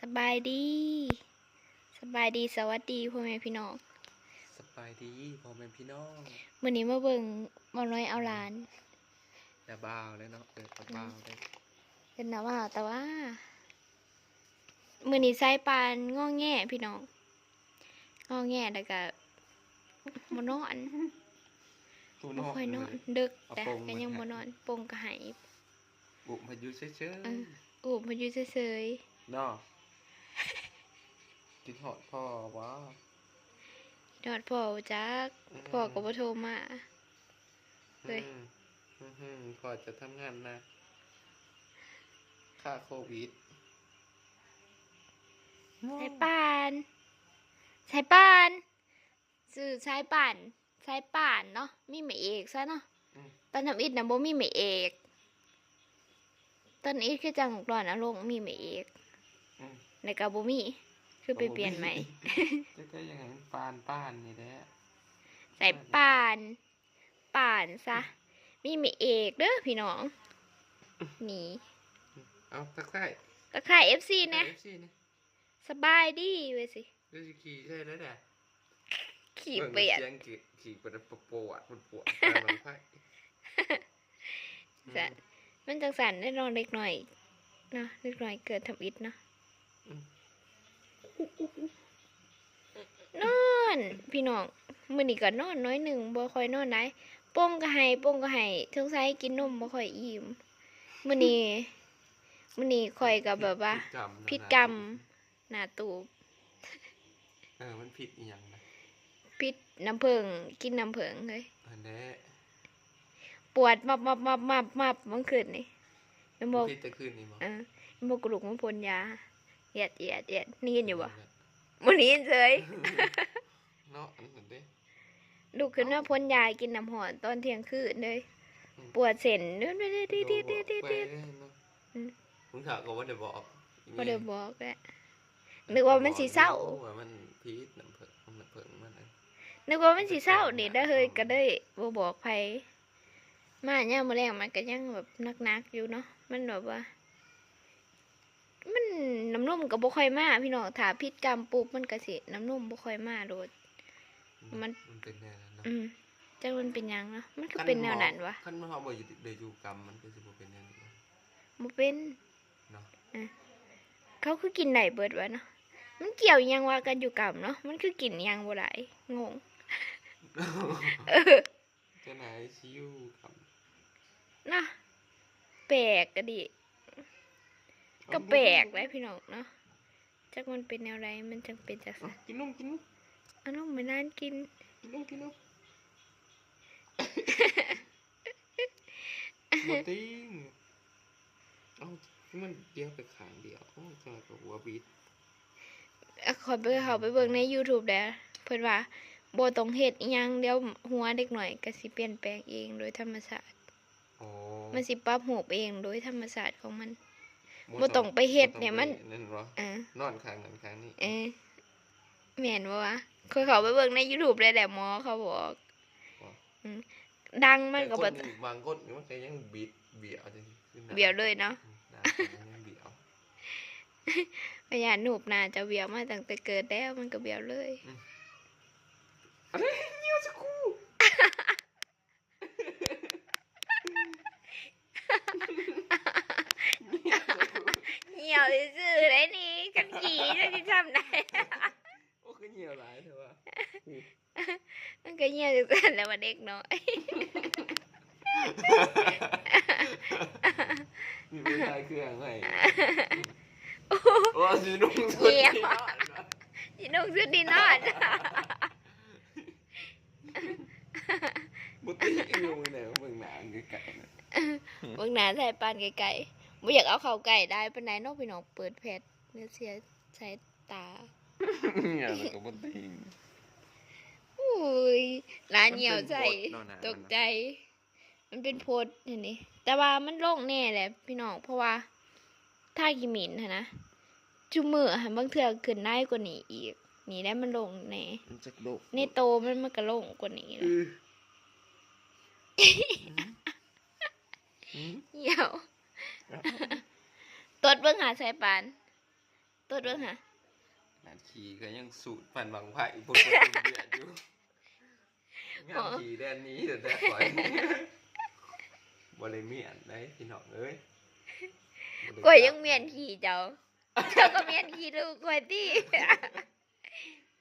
สบายดี สบายดีสวัสดีพ่อแม่พี่น้องสบายดีพ่อแม่พี่น้องมื้อนี้มาเบิ่งหมาน้อยเอาหลานอย่าบ้าวเลยเนาะเอออย่าบ้าวเลยเป็นนะว่าแต่ว่ามื้อนี้สายปานง้อแง่พี่น้องง้อแง่แล้วก็บ่นอนกูบ่นอกค่อยนอนเลยดึกเอาแต่โปรงก็ยังมาบ่ให้นอนปงก็ใหายบุกมาอยู่เฉยเอออูบมาอยู่เฉยๆเนาะ กินหอดพ่อวะๆนอนพ่อบ่จักพ่อก็บ่โทรมาเฮ้ยอืมอืมอืมพ่อจะทำงานนะค่าโควิดสายปานสายปานสื่อสายป่านสายป่านเนาะมีแม่เอกซะเนาะอืมตอนทำอิฐนะบ่มีแม่เอกตอนอิฐคือจังก่อนอารมณ์มีแม่เอกอืมในกาบ่มี คือไปเปลี่ยนใหม่จะก็ยังไงปานป้านนี่แหละสายป่านป่านซะมีแม่เอกเด้อพี่น้องนี่เอาตะไคร้ตะไคร่ FC นะเอฟซีนะสบายดีเว้ยสิก็จะขี่ใช่แล้วแหละขี่เปียดเสียงขี่ขี่ปวดปวดปวดปวดตามลำไส้จะมันจังสันได้นอนเล็กหน่อยเนาะเล็กหน่อยเกิดทำอิฐเนาะ นอน พี่น้องมื้อนี้ก็นอนน้อยหนึ่งบ่ค่อยนอนไหนโป้งก็ให้โป้งก็ให้สงสัยกินนมบ่ค่อยอิ่มมื้อนี้มื้อนี้ข่อยก็แบบว่าพิษกรรมหน้าตูบเออมันผิดอีหยังนะพิษน้ำผึ้งกินน้ำผึ้งเลยอันนี้ปวดมับมับมับมับมับเมื่อคืนนี่มันบอกผิดแต่คืนนี่มั้งเออมันบอกกระดูกมันพ่นยา เอียดเอียดเอียดนี่ยินอยู่บ่มื้อนี้เฉยเนาะอันนั้นเด้ลูกขึ้นมาพ่นยากินน้ำหอนตอนเที่ยงคืนเลย ปวดเส้นเด้อเด้อเด้อเด้อเด้อเด้อเด้อไปเด้อเด้อเนาะอืมมึงถามก็ว่าเดี๋ยวบอกบ่ได้บอกแหละนึกว่ามันสิเศร้าว่ามันพีษน้ำเผิงน้ำเผิงมันอันนึกว่ามันสิเศร้านี่ได้อเฮ้ยก็ได้บ่บอกไผมาย่ามมื้อแรงมันก็ยังแบบนักๆอยู่เนาะมันแบบว่า มันน้ำนมก็บ่ค่อยมาพี่น้องถ้าพิษกรรมปุ๊บมันก็สิน้ำนมบ่ค่อยมาโดด มัน มันเป็นแนวนั้นเนาะอืมจักมันเป็นหยังเนาะมันก็เป็นแนวนั้นวะขั้นมันเขาบอกอยู่เดี๋ยวอยู่กรรมมันก็จะบ่เป็นแนวนี้วะบ่เป็นเนาะเขาคือกินได้เบิดวะเนาะมันเกี่ยวอิหยังว่ากันอยู่กับเนาะมันคือกินอิหยังบ่ได้งง เออจะไหนชิวกรรมเนาะแปลกก็ดิ ก็แปลกเลยพี่น้องเนาะจักมันเป็นแนวไรมันจังเป็นจักเอาซะกินนมกินนมอันนั้นไม่นานกิน กินนมกินนมหมดติ้งเอ้ามันเดียวไปขางเดียวโอ้ยจังกับหัวบิดอะขอยไปเขาไปเบิ่งใน YouTube แล้วเพิ่นว่าบ่ต้องเฮ็ดอิหยังเดี๋ยวหัวเด็กหน่อยก็สิเปลี่ยนแปลงเองโดยธรรมชาติโอ้มันสิปรับรูปเองโดยธรรมชาติของมัน บ่ต้องไปเฮ็ดเนี่ยมันบ่ต้องไปนั่นเหรออ่านอนข้างนั้นข้างนี้เอ๊ะแม่นบ่วะเคยเขาไปเบิ่งใน YouTube เลยแหละหมอเขาบอกอืมดังมันก็แต่บ่คนนี่บางคนนี่มันก็ยังบิดเบี่ยวจังซี่ขึ้นหน้าเบี้ยวเลยเนาะหน้าก็ยังเบี่ยวพยานหนูบน่าจะเบี้ยวมาตั้งแต่เกิดแล้วมันก็เบี้ยวเลยอะไรเหี่ยวสักครู่ เหี่ยวซื่อๆได้นี่กันขี่จะสิทำได้ โอ้คือเหี่ยวหลายเถอะว่ามันก็เหี่ยวซั่นแล้วว่าเด็กน้อย มีเป็นชายเครื่องไงโอ้โหโอ้สินุ่งสุดเหี่ยว ที่นอนนะสินุ่งสุดดีนอนบุตรีอยู่มือไหนเมืองหนานไกลๆนะ เบิ่งหน้าใส่ปานไกลๆ บ่อยากเอาเข้าใกล้ได้ปานใดเนอกพี่น้องเปิดแพทเนื้อเสียใช้ตาเหี่ยวแล้วก็บุตรีอุ้ยร้านเหี่ยวใส่มันเป็นโพดเนาะนะตกใจ มันเป็นโพดเห็นนี่แต่ว่ามันโล่งแน่แหละพี่น้องเพราะว่าถ้ากิมินหั้นนะจุมือหันบางเทื่อขึ้นได้กว่านี้อีกนี่ได้มันโล่งแน่มันจะโดกในโตมันมันก็โล่งกว่านี้เอนะออืมเหี่ยว ตดเบิ่งหาสายปานตัวเบิ่งหะงานขี่ก็ยังสูตรปั่นบังไผ่บนกระตุ้นเดือดอยู่งานขี่แดนนี้เดี๋ยวแต่ปล่อยบริเมียนได้พี่น้องเอ้ยบ่ได้กล้วยยังเมียนขี่เจ้า เจ้าก็เมียนขี่ลูกกล้วยติ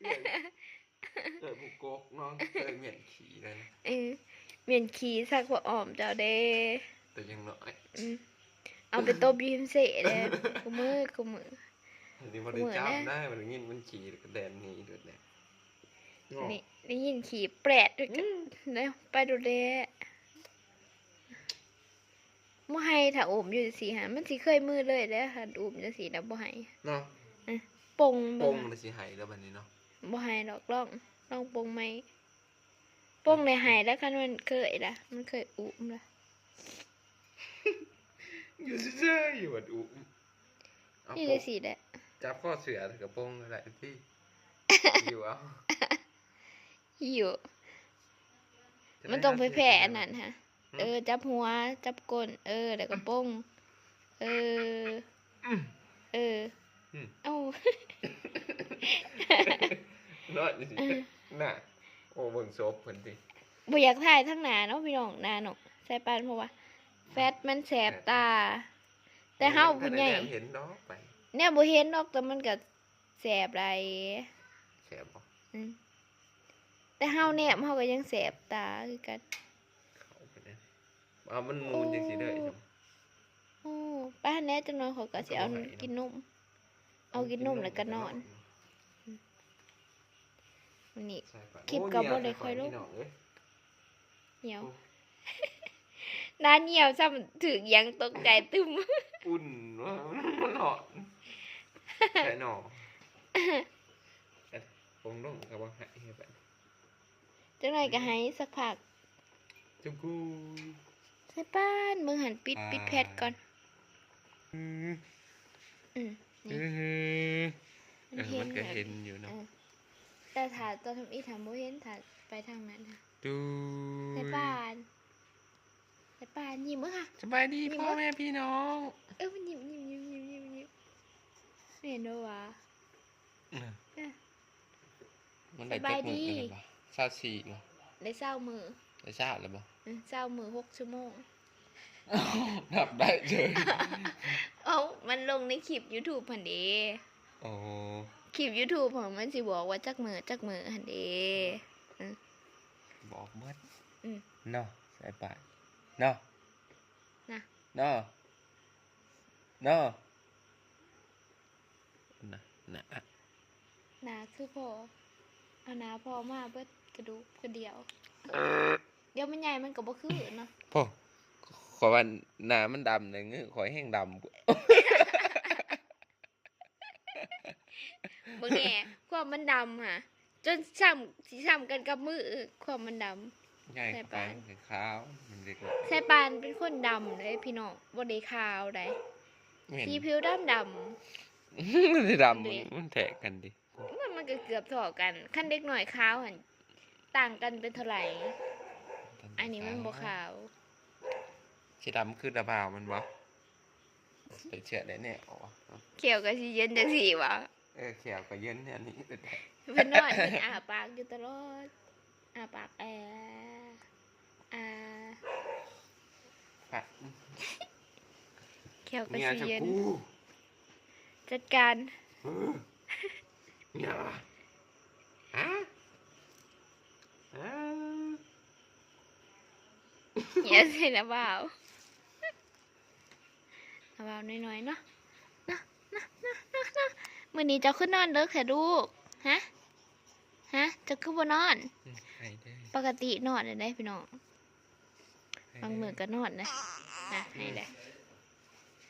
เอ้ยเอ้ยบุกโกกน้องเคยเมียนขี่เลยนะเออเมียนขี่สักว่าอ้อมเจ้าเด้แต่ยังน้อยอืม เอาไปตบยิมเสะเด้กูมือกูมืออันนี้มันได้เหมือนนะจำได้มันยินมันขี่กระแดนนี้ด้วยแหละนี่ได้ยินขี่แปรดด้วยกันเด้อไปดูเด้บ่ให้ถ้าโอมอยู่จังซี่หามันสิเคยมือเลยเด้อถ้าโอมจังซี่นะบ่ให้เนาะปงปเบิ่งงเลยสิใหายแล้วบัดนี้เนาะบ่ให้ดอกลองลองปงไหมปงเลยให้แล้วคันมันเคยล่ะมันเคยอุ้มล่ะ อยู่เฉยๆอยู่บัดอุ้มเอานี่ปจังงซี่แหละจับข้อเสือกับปงอะไรที่ อยู่เอาหิวจะมันต้องไปแผ่อันได้นั้นฮะ เออ จับหัว จับก้น เออ แล้วก็ปงเออ อืม เอออืมเอ้า นอนอยู่สิน่ะ โอ้เบิ่งศพเพิ่นสิบ่อยากถ่ายทั้งหน้าเนาะพี่น้องหน้าเนาะใส่ปานเพราะว่า แฟตมันแสบตา แต่เฮาผู้ใหญ่เห็นดอกไปเนี่ยบ่เห็นดอกแต่มันก็แสบหลายแสบบ่อืมแต่เฮาแนมเฮาก็ยังแสบตาคือกันเข้าไปเนี่ยเอามันมูนจังซี่เด้อโอ้จ้ะโอ้ป้าแน่จังน้อยเขาก็สิเอากินนมเอากินนมแล้วก็นอนวันนี้ใช่ปะคลิปโอ้ก็บ่เหี่ยวได้ค่อยลงพี่น้องเอ้ยเหนียว โอ้หน้าเหนียวซ้ำถึกยังตกใจตึมอุ่นว่ามันหอนใช่หนอเอ๊ะปงลงกับว่าหายไปจังไรก็ให้สักพักจุกูใส่ป้านมึงหันปิดปิดแพทก่อน อืมอืมเอนี่อมันก็แบบเห็นอยู่เนาะเออแต่ถ้าตอนทำอีถามบ่เห็นถ้าไปทางนั้นค่ะดูใส่ป้านใส่ ป้านยิ้มเอ้อค่ะ สบายดีมีพ่อมั้ยแม่พี่น้อง เออมันยิ้มยิ้มยิ้มยิ้มยิ้มยิ้มไม่เห็นด้วยวะเออมันได้สบายดีจักมือกันหรือเปล่าซาสี่บ่ได้เศร้ามือได้ชาติแล้วบ่เออเศร้ามือหกชั่วโมง นับได้เฉยเอ้ามันลงในคลิป YouTube พันเดโอ้คลิป YouTube ของมันสิบอกว่าจักมือจักมือหันเด บอกเบิดอืมเนาะใส่ปากเนาะนะเนาะเนาะนะนะหนาคือพอเอาหนาพอมาเบิดกระดูกกระเดียว เดี๋ยวมันใหญ่มันก็บ่คือเนาะพ่อขอยว่าหน้ามันดำเลยเงื้อขอยแห้งดำกว่าเบิ่งแหน่ความมันดำค่ะ จนซ้ำสิซ้ำกันกับมือความมันดำใหญ่ใส่ไปปานคือขาวมันเล็กแซ่ ปานเป็นคนดำเลยพี่น้องบ่ได้ขาวได้ไม่เห็นสีผิวดำดำมันได้ดำเด็มันกมันแทกกันดิมันมันก็เกือบเท่ากันคันเด็กหน่อยขาวหั่นต่างกันเป็นเท่าไหร่อันนี้มันบ่ขาว สีดำคือดะบาวมันบ่ไปเชื่อได้แน่อ๋อเขียวก็สิเย็นจังซี่วะเออแขวก็เย็นเนี่ยอันนี้แต่เพิ่นนอนเพิ่นอ้าปากอยู่ตลอดอ้าปากแออา ปะเขียวก็เนี่ยสิจะเย็นกูจัดการเออเนี่ยฮะฮะอย่าใส่นะบ่าวนะบ่าวน้อยๆเนาะนะนะนะนะนะมื้อนี้เจ้าขึ้นนอนเด้อแค่ลูก ฮะ ฮะเจ้าคือบ่นอนให้ได้ปกตินอนได้ได้พี่น้องให้ บางมื้อก็นอนนะนะให้ได้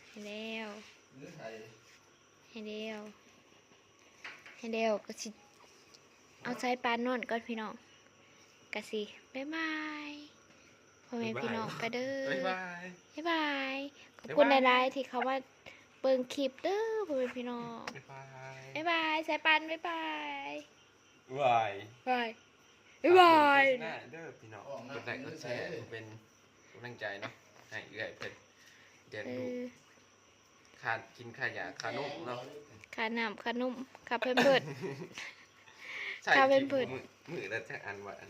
ให้แล้วให้แล้วให้แล้วก็สิเอาใจปานนอนก่อนพี่น้องก็สิบ๊ายบายพ่อแม่พี่น้องไปเด้อบ๊ายบายบ๊ายบายขอบคุณบ๊ายบายหลายๆที่เขามาเบิ่งคลิปเด้อพ่อแม่พี่น้องบ๊ายบายบ๊ายบายสายปันบ๊ายบายบายบายบ๊ายบายหน้าเด้อพี่น้องกดไลค์กดแชร์เป็นกำลังใจเนาะให้เอื้อยเพิ่นเรียนเอรู้อขาดกินขยะขานมเนาะค่าน้ำค่านมค่าเพิ่มเบิด ใช่ถ้าเป็นกิผืนมือมือละจักอันว่าอัน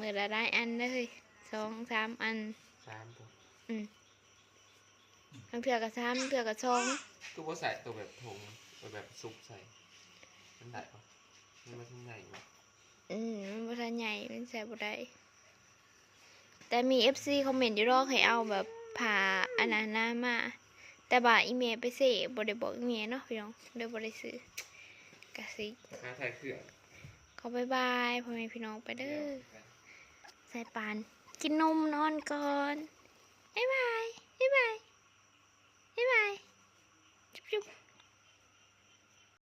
มือละได้อันเลยสองสามอันสามตัวทั้งเถื่อกับสามเถื่อกับสองคือบ่ใส่ตัวแบบทงตัวแบบซุปใส่ มันได้ปะมันมันใหญ่ปะอืมมันบ่ทันใหญ่มันใส่บ่ได้ แต่มี FC คอมเมนต์อยู่รอกให้เอาแบบผ่าอันนั้นนะมา แต่บ่าอีเมลไปเสบ่ได้บอกอีเมลเนาะพี่น้องเดี๋ยวบ่ได้ซื้อกะสิค่าไทยเครื่องขอบายบายพ่อแม่พี่น้องไปเด้อใส่ปาน กินนมนอนก่อนบ๊ายบายบ๊ายบายบ๊ายบายจุ๊บจุ๊บ